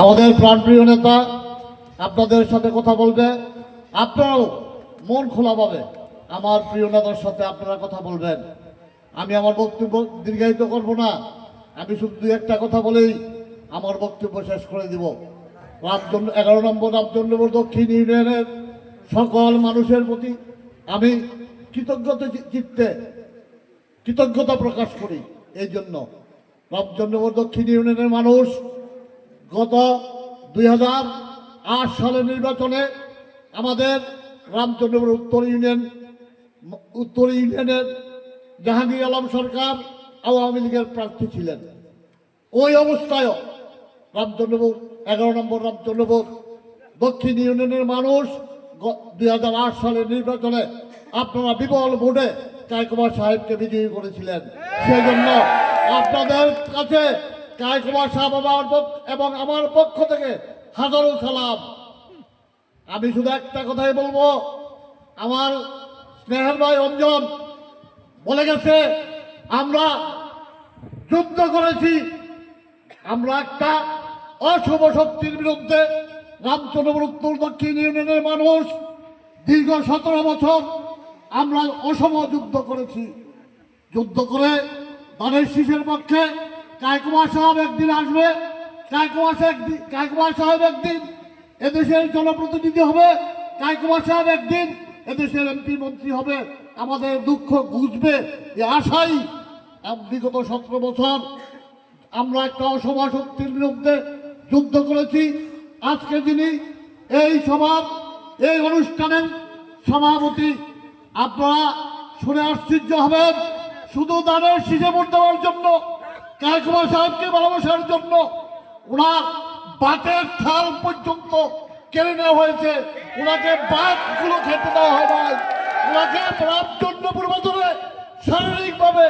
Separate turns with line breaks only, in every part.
আমাদের প্রাণপ্রিয় নেতা আপনাদের সাথে কথা বলবে। আপনারাও মন খোলাভাবে আমার প্রিয় নেতার সাথে আপনারা কথা বলবেন। আমি আমার বক্তব্য দীর্ঘায়িত করব না। আমি শুধু দু একটা কথা বলেই আমার বক্তব্য শেষ করে দিব। রামচন্দ্র, এগারো নম্বর রামচন্দ্রপুর দক্ষিণ ইউনিয়নের সকল মানুষের প্রতি আমি কৃতজ্ঞতা চিত্তে কৃতজ্ঞতা প্রকাশ করি। এই জন্য রামচন্দ্রপুর দক্ষিণ ইউনিয়নের মানুষ গত দুই হাজার আট সালের নির্বাচনে আমাদের রামচন্দ্রপুর উত্তর ইউনিয়ন, উত্তর ইউনিয়নের জাহাঙ্গীর আলম সরকার আওয়ামী লীগের প্রার্থী ছিলেন। ওই অবস্থায়ও রামচন্দ্রপুর, এগারো নম্বর রামচন্দ্রপুর দক্ষিণ ইউনিয়নের মানুষ দুই হাজার আট সালের নির্বাচনে আপনারা বিপুল ভোটে কায়কুমার সাহেবকে বিজয়ী করেছিলেন। সেই জন্য আপনাদের কাছে কায়কুমার সাহেব আমার এবং আমার পক্ষ থেকে হাজারো সালাম। আমি শুধু একটা কথাই বলব। আমার স্নেহের ভাই অঞ্জন বলে গেছে, আমরা যুদ্ধ করেছি। আমরা একটা অশুভ শক্তির বিরুদ্ধে রামচন্দ্রপুর উত্তর দক্ষিণ ইউনিয়নের মানুষ। দীর্ঘ সতেরো বছর আমরা অসম যুদ্ধ করেছি। যুদ্ধ করে ধানের শীষের পক্ষে কায়কুমার সাহেব একদিন আসবে কায়কুমার সাহেব কায়কুমার সাহেব একদিন এদেশের জনপ্রতিনিধি হবে কায়কুমার সাহেব একদিন এদেশের এমপি মন্ত্রী হবে। আমাদের দুঃখ বুঝবে এই আশাই। বিগত সতেরো বছর আমরা একটা অসভা শক্তির বিরুদ্ধে যুদ্ধ করেছি। আজকে যিনি এই সভার এই অনুষ্ঠানের সভাপতি, আপনারা শুনে আশ্চর্য হবেন। শুধু দানের শীষে ভোট জন্য কায়কুমার সাহেবকে ভালোবাসার জন্য ওনার বাতের থাল পর্যন্ত কেড়ে নেওয়া হয়েছে। ওনাকে বাতগুলো খেতে দেওয়া হয় নাই। ওনাকে রামচন্দ্র পূর্বতনে শারীরিকভাবে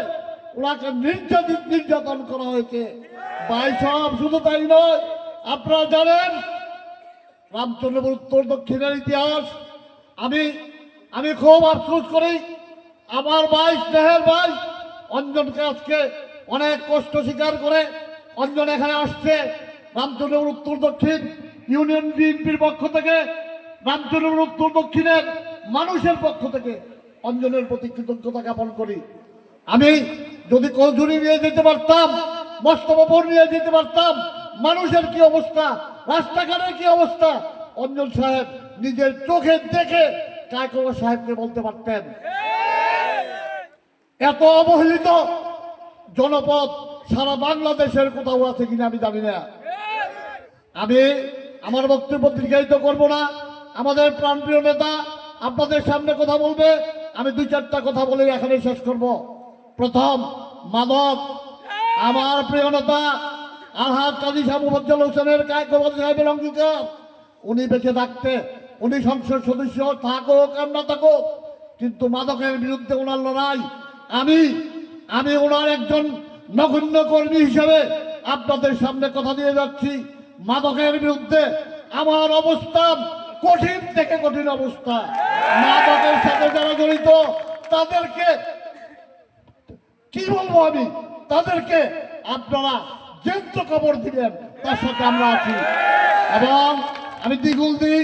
ওনাকে নির্যাতিত নির্যাতন করা হয়েছে। ভাই সব শুধু তাই নয়, আপনারা জানেন, রামচন্দ্রপুর উত্তর দক্ষিণের ইতিহাস। আমি আমি খুব আফসোস করি, আমার ভাই, স্নেহের ভাই, অঞ্জনকে আজকে অনেক কষ্ট স্বীকার করে অঞ্জন এখানে আসছে। রামচন্দ্রপুর উত্তর দক্ষিণ, ইউনিয়ন বিএনপির পক্ষ থেকে, রামচন্দ্রপুর উত্তর দক্ষিণের মানুষের পক্ষ থেকে অঞ্জনের প্রতি কৃতজ্ঞতা জ্ঞাপন করি। আমি যদি কৌজুরি নিয়ে যেতে পারতাম মস্তবর নিয়ে যেতে পারতাম, মানুষের কি অবস্থা, রাস্তাঘাটের কি অবস্থা, অঞ্জন সাহেব নিজের চোখে দেখে কায়কবা সাহেবকে বলতে পারতেন। এত অবহেলিত জনপদ সারা বাংলাদেশের কোথাও আছে কিনা আমি জানি না। আমি আমার বক্তব্য দীর্ঘায়িত করব না। আমাদের প্রাণপ্রিয় নেতা আপনাদের সামনে কথা বলবে। আমি দুই চারটা কথা বলে এখানে শেষ করব। প্রথম মাদক আমার প্রিয় নেতা আলহাজ কাজী সাহেব হোসেনের কায়কবাদ সাহেবের অঙ্গীকার। উনি বেঁচে থাকতে, উনি সংসদ সদস্য, থাকুক আর না থাকুক, কিন্তু মাদকের বিরুদ্ধে ওনার লড়াই। আমি আমি ওনার একজন নগণ্য কর্মী হিসেবে আপনাদের সামনে কথা দিয়ে যাচ্ছি। মাদকের বিরুদ্ধে আমার অবস্থান কঠিন থেকে কঠিন অবস্থা। মাদকের সাথে যারা জড়িত, তাদেরকে কি বলব আমি? তাদেরকে আপনারা যন্ত্র খবর দিবেন, তার সাথে আমরা আছি। এবং আমি দ্বিগুল দিই,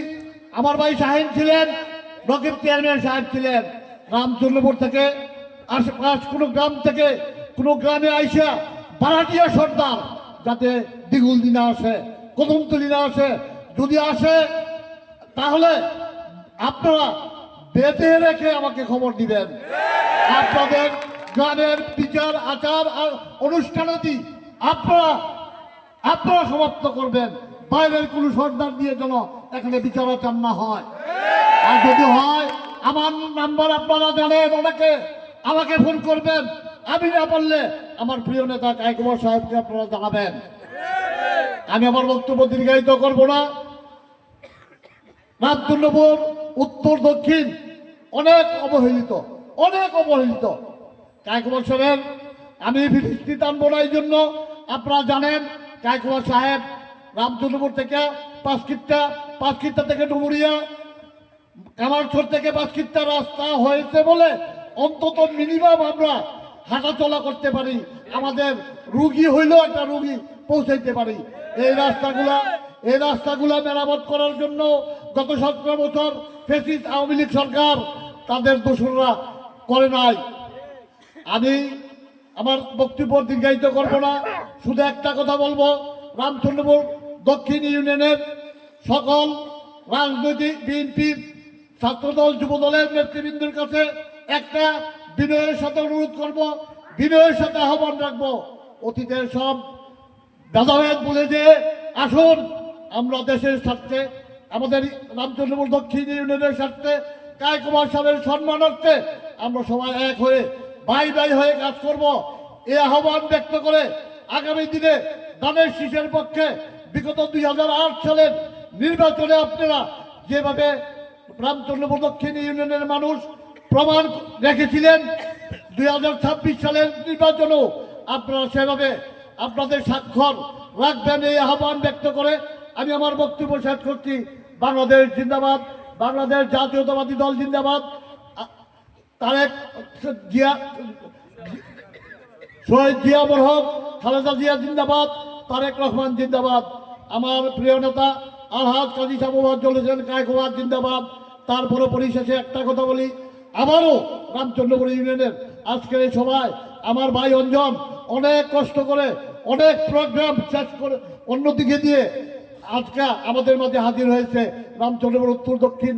আমার ভাই শাহিন ছিলেন, রকিব চেয়ারম্যান সাহেব ছিলেন, রামচন্দ্রপুর থেকে আশেপাশ কোনো গ্রাম থেকে কোনো গ্রামে আইসা বারাটিয়া সর্দার যাতে দ্বিগুল দিনা আসে, কদমতলি না আসে। যদি আসে, তাহলে আপনারা বেঁধে রেখে আমাকে খবর দিবেন। আপনাদের গ্রামের বিচার, আচার আর অনুষ্ঠানাদি আপনারা আপনারা সমাপ্ত করবেন। বাইরের কোন সর্দার দিয়ে যেন এখানে বিচার, আচার না হয়। আর যদি হয়, আমার নাম্বার আপনারা জানেন ওনাকে আমাকে ফোন করবেন। আমি না বললে আমার প্রিয় নেতা কায়কুমার সাহেবকে আপনারা জানাবেন। আমি আমার বক্তব্য দীর্ঘায়িত করব না। রামচন্দ্রপুর উত্তর দক্ষিণ অনেক অবহেলিত অনেক অবহেলিত। কায়কুমার সাহেব, আমি ফিরিস্তি টানবো না এই জন্য। আপনারা জানেন কায়কুমার সাহেব রামচন্দ্রপুর থেকে পাঁচকিট্টা পাঁচকিট্টা থেকে ডুমুরিয়া, কামারছর থেকে পাঁচকিট্টা রাস্তা হয়েছে বলে অন্তত মিনিমাম আমরা হাঁটাচলা করতে পারি। আমাদের রুগী হইলেও একটা রুগী পৌঁছাইতে পারি। এই রাস্তাগুলা এই রাস্তাগুলা মেরামত করার জন্য গত সতেরো বছর ফেসিস আওয়ামী লীগ সরকার তাদের দোসররা করে নাই। আমি আমার বক্তব্য দীর্ঘায়িত করব না। শুধু একটা কথা বলব, রামচন্দ্রপুর দক্ষিণ ইউনিয়নের সকল রাজনৈতিক বিএনপির ছাত্রদল, যুবদলের নেতৃবৃন্দের কাছে একটা বিনয়ের সাথে অনুরোধ করব, বিনয়ের সাথে আহ্বান রাখব। অতীতের সব ভেদাভেদ বলে যে, আসুন, আমরা দেশের স্বার্থে, আমাদের রামচন্দ্রপুর দক্ষিণ ইউনিয়নের স্বার্থে কায় কুমার সাহেবের সম্মানার্থে আমরা সবাই এক হয়ে ভাই ভাই হয়ে কাজ করব। এ আহ্বান ব্যক্ত করে আগামী দিনে দানের শীষের পক্ষে বিগত দুই হাজার আট সালের নির্বাচনে আপনারা যেভাবে রামচন্দ্রপুর দক্ষিণ ইউনিয়নের মানুষ প্রমাণ রেখেছিলেন দুই হাজার ছাব্বিশ সালের নির্বাচনেও। আপনারা সেভাবে আপনাদের স্বাক্ষর রাখবেন এই আহ্বান ব্যক্ত করে আমি আমার বক্তব্য শেষ করছি। বাংলাদেশ জিন্দাবাদ, বাংলাদেশ জাতীয়তাবাদী দল জিন্দাবাদ। তারেক জিয়া, শহীদ জিয়া মরহম খালেদা জিয়া জিন্দাবাদ, তারেক রহমান জিন্দাবাদ। আমার প্রিয় নেতা আলহাজ কাজী সাবুবাদ চলেছেন কায়কোবাদ জিন্দাবাদ। তারপরে পরিশেষে একটা কথা বলি আবারও রামচন্দ্রপুর ইউনিয়নের আজকের এই সময় আমার ভাই অঞ্জন অনেক কষ্ট করে, অনেক প্রোগ্রাম শেষ করে অন্যদিকে দিয়ে আজকে আমাদের মাঝে হাজির হয়েছে রামচন্দ্রপুর উত্তর দক্ষিণ